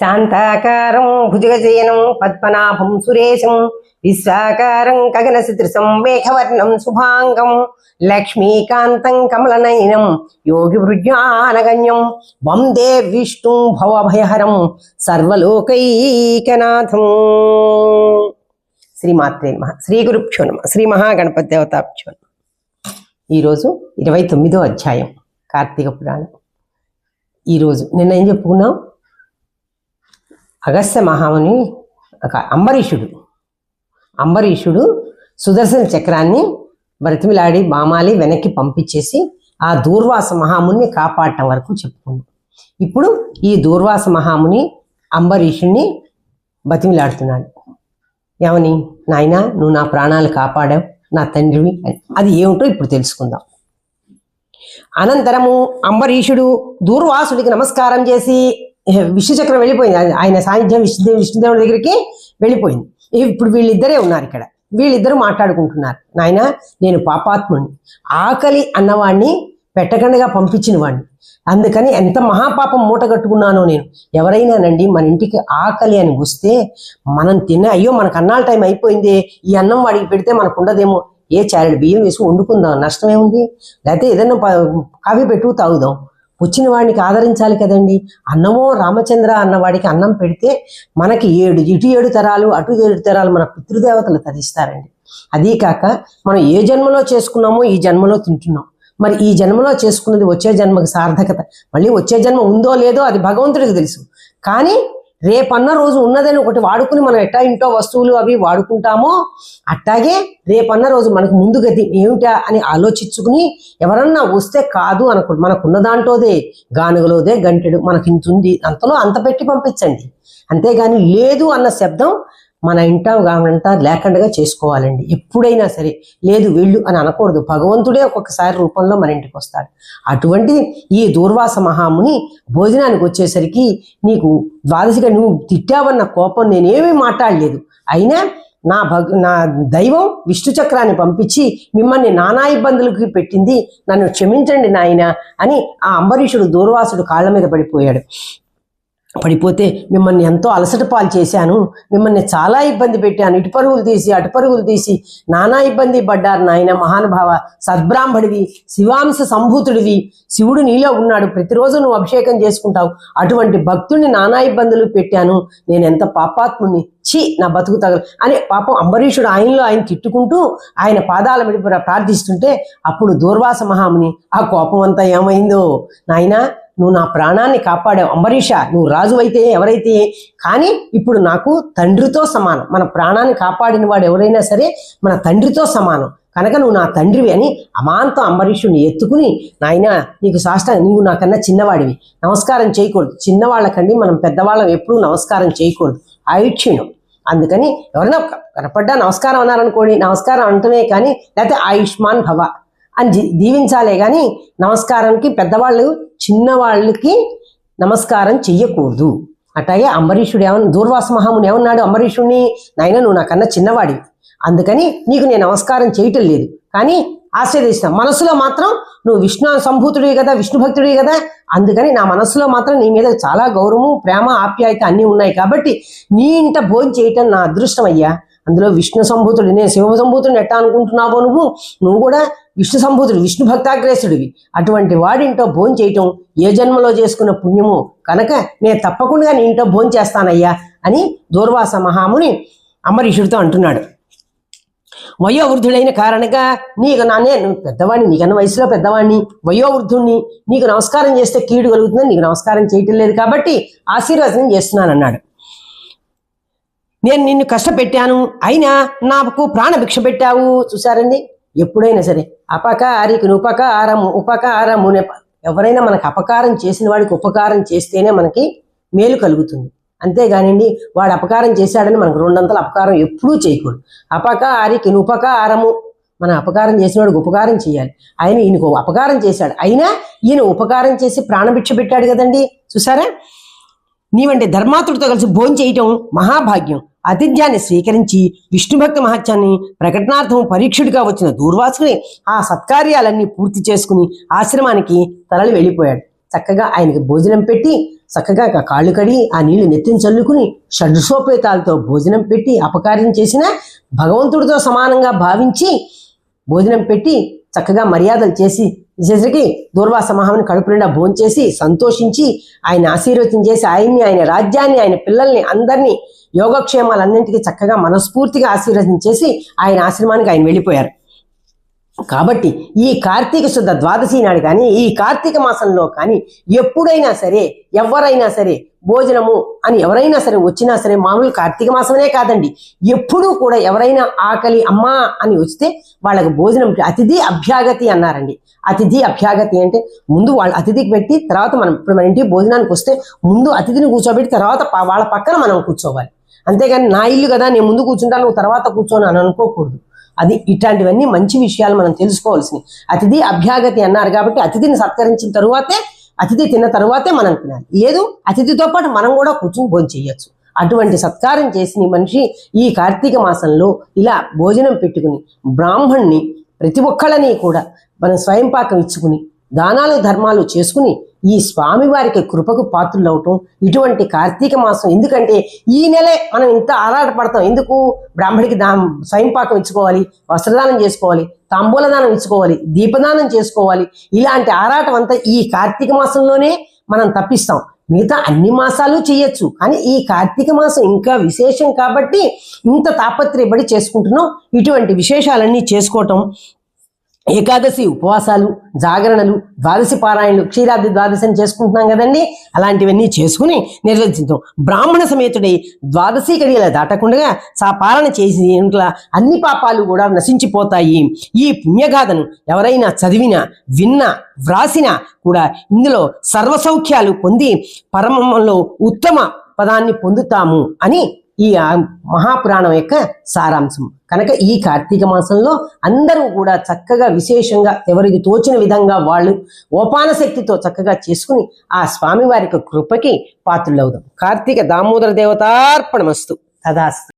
శాంతాకారం భుజగజయనం పద్మనాభం సురేశం విశ్వాకారం గగన సదృశం మేఘవర్ణం శుభాంగం లక్ష్మీకాంతం కమలనయనం యోగి వృజ్ఞానగణ్యం వందే విష్ణు భవభయహరం సర్వలోకైకనాథం. శ్రీమాత్రే నమ. శ్రీ గురుభ్యో నమ. శ్రీ మహాగణపతి దేవతాభ్యో నమ. ఈరోజు ఇరవై తొమ్మిదో అధ్యాయం కార్తీక పురాణం. ఈరోజు నిన్న ఏం చెప్పుకున్నాం? అగస్త్య మహాముని ఒక అంబరీషుడు. అంబరీషుడు సుదర్శన చక్రాన్ని బ్రతిమిలాడి బామాలి వెనక్కి పంపించేసి ఆ దూర్వాస మహాముని కాపాడటం వరకు చెప్పుకున్నాం ఇప్పుడు ఈ దూర్వాస మహాముని అంబరీషుణ్ణి బతిమిలాడుతున్నాడు ఏమని? నాయనా నువ్వు నా ప్రాణాలు కాపాడావు నా తండ్రివి అని. అది ఏమిటో ఇప్పుడు తెలుసుకుందాం. అనంతరము అంబరీషుడు దూర్వాసుడికి నమస్కారం చేసి విష్ణుచక్రం వెళ్ళిపోయింది. ఆయన- ఆయన సాన్నిధ్యం విష్ణుదేవి విష్ణుదేవుడి దగ్గరికి వెళ్ళిపోయింది. ఇప్పుడు వీళ్ళిద్దరే ఉన్నారు ఇక్కడ. వీళ్ళిద్దరూ మాట్లాడుకుంటున్నారు. నాయన నేను పాపాత్ముని ఆకలి అన్నవాడిని పెట్టకుండా పంపించిన వాడిని అందుకని ఎంత మహాపాపం మూట కట్టుకున్నానో నేను. ఎవరైనానండి మన ఇంటికి ఆకలి అని వస్తే మనం తిన్న అయ్యో మనకు అన్నాల టైం అయిపోయింది. ఈ అన్నం వాడికి పెడితే మనకు ఉండదేమో ఏ చారెడు బియ్యం వేసి వండుకుందాం. నష్టం ఏముంది? లేకపోతే ఏదైనా కాఫీ పెట్టు తాగుదాం. వచ్చిన వాడికి ఆదరించాలి కదండి. అన్నమో రామచంద్ర అన్నవాడికి అన్నం పెడితే మనకి ఏడు ఇటు ఏడు తరాలు అటు ఏడు తరాలు మన పితృదేవతలు తరిస్తారండి. అదీ కాక మనం ఏ జన్మలో చేసుకున్నామో ఈ జన్మలో తింటున్నాం. మరి ఈ జన్మలో చేసుకున్నది వచ్చే జన్మకి సార్థకత. మళ్ళీ వచ్చే జన్మ ఉందో లేదో అది భగవంతుడికి తెలుసు. కానీ రేపన్న రోజు ఉన్నదని ఒకటి వాడుకుని మనం ఎట్టా ఇంట్లో వస్తువులు అవి వాడుకుంటామో అట్టాగే రేపన్న రోజు మనకు ముందు గది ఏమిటా అని ఆలోచించుకుని ఎవరన్నా వస్తే కాదు అనుకు మనకున్న దాంట్లోదే గానుగలోదే గంటెడు మనకి ఇంత ఉంది అంతలో అంత పెట్టి పంపించండి. అంతేగాని లేదు అన్న శబ్దం మన ఇంట గానంట లేకుండా చేసుకోవాలండి. ఎప్పుడైనా సరే లేదు వెళ్ళు అని అనకూడదు. భగవంతుడే ఒక్కొక్కసారి రూపంలో మన ఇంటికి వస్తాడు. అటువంటి ఈ దూర్వాస మహాముని భోజనానికి వచ్చేసరికి నీకు ద్వాదశిగా నువ్వు తిట్టావన్న కోపం నేనేమీ మాట్లాడలేదు. అయినా నా భగ నా దైవం విష్ణు చక్రాన్ని పంపించి మిమ్మల్ని నానా ఇబ్బందులకి పెట్టింది. నన్ను క్షమించండి నాయన అని ఆ అంబరీషుడు దూర్వాసుడు కాళ్ళ మీద పడిపోయాడు. పడిపోతే మిమ్మల్ని ఎంతో అలసట పాలు చేశాను. మిమ్మల్ని చాలా ఇబ్బంది పెట్టాను. ఇటు పరుగులు తీసి అటు పరుగులు తీసి నానా ఇబ్బంది పడ్డారు నాయన మహానుభావ. సద్బ్రాహ్మడివి శివాంశ సంభూతుడివి. శివుడు నీలో ఉన్నాడు. ప్రతిరోజు నువ్వు అభిషేకం చేసుకుంటావు. అటువంటి భక్తుడిని నానా ఇబ్బందులు పెట్టాను. నేను ఎంత పాపాత్ముని ఛీ నా బతుకు తగలు. అని పాపం అంబరీషుడు ఆయనలో ఆయన తిట్టుకుంటూ ఆయన పాదాల మీద ప్రార్థిస్తుంటే అప్పుడు దూర్వాస మహాముని ఆ కోపం అంతా ఏమైందో? నాయనా నువ్వు నా ప్రాణాన్ని కాపాడావు అంబరీష నువ్వు రాజు అయితే ఎవరైతే కానీ ఇప్పుడు నాకు తండ్రితో సమానం. మన ప్రాణాన్ని కాపాడిన వాడు ఎవరైనా సరే మన తండ్రితో సమానం. కనుక నువ్వు నా తండ్రివి అని అమాంతం అంబరీషుని ఎత్తుకుని నాయన నీకు సాష్ట నీవు నాకన్నా చిన్నవాడివి. నమస్కారం చేయకూడదు. చిన్నవాళ్ళకండి మనం పెద్దవాళ్ళం ఎప్పుడూ నమస్కారం చేయకూడదు. ఆయుష్యం అందుకని ఎవరైనా కనపడ్డా నమస్కారం అన్నారనుకోండి నమస్కారం అంటమే కానీ లేకపోతే ఆయుష్మాన్ భవ. అని జీ- దీవించాలే కానీ నమస్కారానికి పెద్దవాళ్ళు చిన్నవాళ్ళకి నమస్కారం చెయ్యకూడదు. అట్లాగే అంబరీషుడు ఏమన్నా దూర్వాస మహాముని ఏమన్నాడు అంబరీషుడిని నాయన నువ్వు నాకన్నా చిన్నవాడి. అందుకని నీకు నేను నమస్కారం చేయటం లేదు. కానీ ఆశ్రయిస్తాం మనసులో మాత్రం నువ్వు విష్ణు సంభూతుడివి కదా విష్ణు భక్తుడివి కదా అందుకని నా మనసులో మాత్రం నీ మీద చాలా గౌరవము ప్రేమ ఆప్యాయత అన్నీ ఉన్నాయి కాబట్టి నీ ఇంట భోజనం చేయటం నా అదృష్టం అయ్యా. అందులో విష్ణు సంభూతుడు నేను శివ సంభూతుడిని ఎట్టా అనుకుంటున్నావో నువ్వు? నువ్వు కూడా విష్ణు సంభూతుడు విష్ణు భక్తాగ్రేసుడివి. అటువంటి వాడింటో భోజనం చేయటం ఏ జన్మలో చేసుకున్న పుణ్యము కనుక నేను తప్పకుండా నీ ఇంట్లో భోజనం చేస్తానయ్యా అని దూర్వాస మహాముని అంబరీషుడితో అంటున్నాడు. వయోవృద్ధుడైన కారణంగా నీకు నానే నువ్వు పెద్దవాడిని నీకన్నా వయసులో పెద్దవాడిని వయోవృద్ధుణ్ణి నీకు నమస్కారం చేస్తే కీడు కలుగుతుందని నీకు నమస్కారం చేయటం లేదు కాబట్టి ఆశీర్వచనం చేస్తున్నాను అన్నాడు నేను నిన్ను కష్టపెట్టాను. అయినా నాకు ప్రాణభిక్ష పెట్టావు. చూసారండి ఎప్పుడైనా సరే. అపకారికి ఉపకారము ఉపకారము ఎవరైనా మనకు అపకారం చేసిన వాడికి ఉపకారం చేస్తేనే మనకి మేలు కలుగుతుంది. అంతేగానండి వాడు అపకారం చేశాడని మనకు రెండంతల అపకారం ఎప్పుడూ చేయకూడదు. అపకారికి ఉపకారము మన అపకారం చేసిన వాడికి ఉపకారం చేయాలి. ఆయన ఈయనకు అపకారం చేశాడు. అయినా ఈయన ఉపకారం చేసి ప్రాణభిక్ష పెట్టాడు కదండి. చూసారా నీవంటే ధర్మాతుడితో కలిసి భోజనం చేయటం మహాభాగ్యం. ఆతిథ్యాన్ని స్వీకరించి విష్ణుభక్త మహత్యాన్ని ప్రకటనార్థం పరీక్షుడిగా వచ్చిన దూర్వాసుకుని ఆ సత్కార్యాలన్నీ పూర్తి చేసుకుని ఆశ్రమానికి తరలి వెళ్ళిపోయాడు. చక్కగా ఆయనకి భోజనం పెట్టి చక్కగా కాళ్ళు కడి ఆ నీళ్ళు నెత్తిని చల్లుకుని షడ్సోపేతాలతో భోజనం పెట్టి అపకార్యం చేసిన భగవంతుడితో సమానంగా భావించి భోజనం పెట్టి చక్కగా మర్యాదలు చేసి చేసరికి దూర్వాస మహాముని కడుపు నిండా భోంచేసి సంతోషించి ఆయన ఆశీర్వచనం చేసి ఆయన్ని ఆయన రాజ్యాన్ని ఆయన పిల్లల్ని అందరినీ యోగక్షేమాలన్నింటికీ చక్కగా మనస్ఫూర్తిగా ఆశీర్వచనం చేసి ఆయన ఆశ్రమానికి ఆయన వెళ్ళిపోయారు. కాబట్టి ఈ కార్తీక శుద్ధ ద్వాదశి నాడు కానీ ఈ కార్తీక మాసంలో కానీ ఎప్పుడైనా సరే ఎవరైనా సరే భోజనము అని ఎవరైనా సరే వచ్చినా సరే మామూలు కార్తీక మాసమనే కాదండి. ఎప్పుడూ కూడా ఎవరైనా ఆకలి అమ్మా అని వస్తే వాళ్ళకి భోజనం అతిథి అభ్యాగతి అన్నారండి. అతిథి అభ్యాగతి అంటే ముందు వాళ్ళ అతిథికి పెట్టి తర్వాత మనం ఇప్పుడు మన ఇంటికి భోజనానికి వస్తే ముందు అతిథిని కూర్చోబెట్టి తర్వాత వాళ్ళ పక్కన మనం కూర్చోవాలి. అంతేగాని నా ఇల్లు కదా నేను ముందు కూర్చుంటాను నువ్వు తర్వాత కూర్చోను అని అనుకోకూడదు. అది ఇట్లాంటివన్నీ మంచి విషయాలు మనం తెలుసుకోవాల్సినవి. అతిథి అభ్యాగతి అన్నారు కాబట్టి అతిథిని సత్కరించిన తరువాతే అతిథి తిన్న తరువాతే మనం తినాలి. లేదు అతిథితో పాటు మనం కూడా కూర్చుని భోజనం చేయొచ్చు. అటువంటి సత్కారం చేసిన మనిషి ఈ కార్తీక మాసంలో ఇలా భోజనం పెట్టుకుని బ్రాహ్మణ్ణి ప్రతి ఒక్కళ్ళని కూడా మనం స్వయం పాకం ఇచ్చుకుని దానాలు ధర్మాలు చేసుకుని ఈ స్వామివారికి కృపకు పాత్రులు అవటం ఇటువంటి కార్తీక మాసం ఎందుకంటే ఈ నెలే మనం ఇంత ఆరాటపడతాం ఎందుకు? బ్రాహ్మడికి దా స్వయం పాకం ఇచ్చుకోవాలి వస్త్రదానం చేసుకోవాలి తాంబూలదానం ఇచ్చుకోవాలి దీపదానం చేసుకోవాలి. ఇలాంటి ఆరాటం అంతా ఈ కార్తీక మాసంలోనే మనం తప్పిస్తాం. మిగతా అన్ని మాసాలు చేయొచ్చు కానీ ఈ కార్తీక మాసం ఇంకా విశేషం కాబట్టి ఇంత తాపత్రయపడి చేసుకుంటున్నాం. ఇటువంటి విశేషాలన్నీ చేసుకోవటం ఏకాదశి ఉపవాసాలు జాగరణలు ద్వాదశి పారాయణలు క్షీరాది ద్వాదశిని చేసుకుంటున్నాం కదండి. అలాంటివన్నీ చేసుకుని నిర్వర్తించాం. బ్రాహ్మణ సమేతుడై ద్వాదశి గడియల దాటకుండా సా పాలన చేసి అన్ని పాపాలు కూడా నశించిపోతాయి. ఈ పుణ్యగాథను ఎవరైనా చదివినా విన్నా వ్రాసినా కూడా ఇందులో సర్వసౌఖ్యాలు పొంది పరమంలో ఉత్తమ పదాన్ని పొందుతాము అని ఈ ఆ మహాపురాణం యొక్క సారాంశం. కనుక ఈ కార్తీక మాసంలో అందరూ కూడా చక్కగా విశేషంగా ఎవరికి తోచిన విధంగా వాళ్ళు ఓపాన శక్తితో చక్కగా చేసుకుని ఆ స్వామివారి కృపకి పాత్రులవుదాం. కార్తీక దామోదర దేవతార్పణమస్తు. తదాస్తు.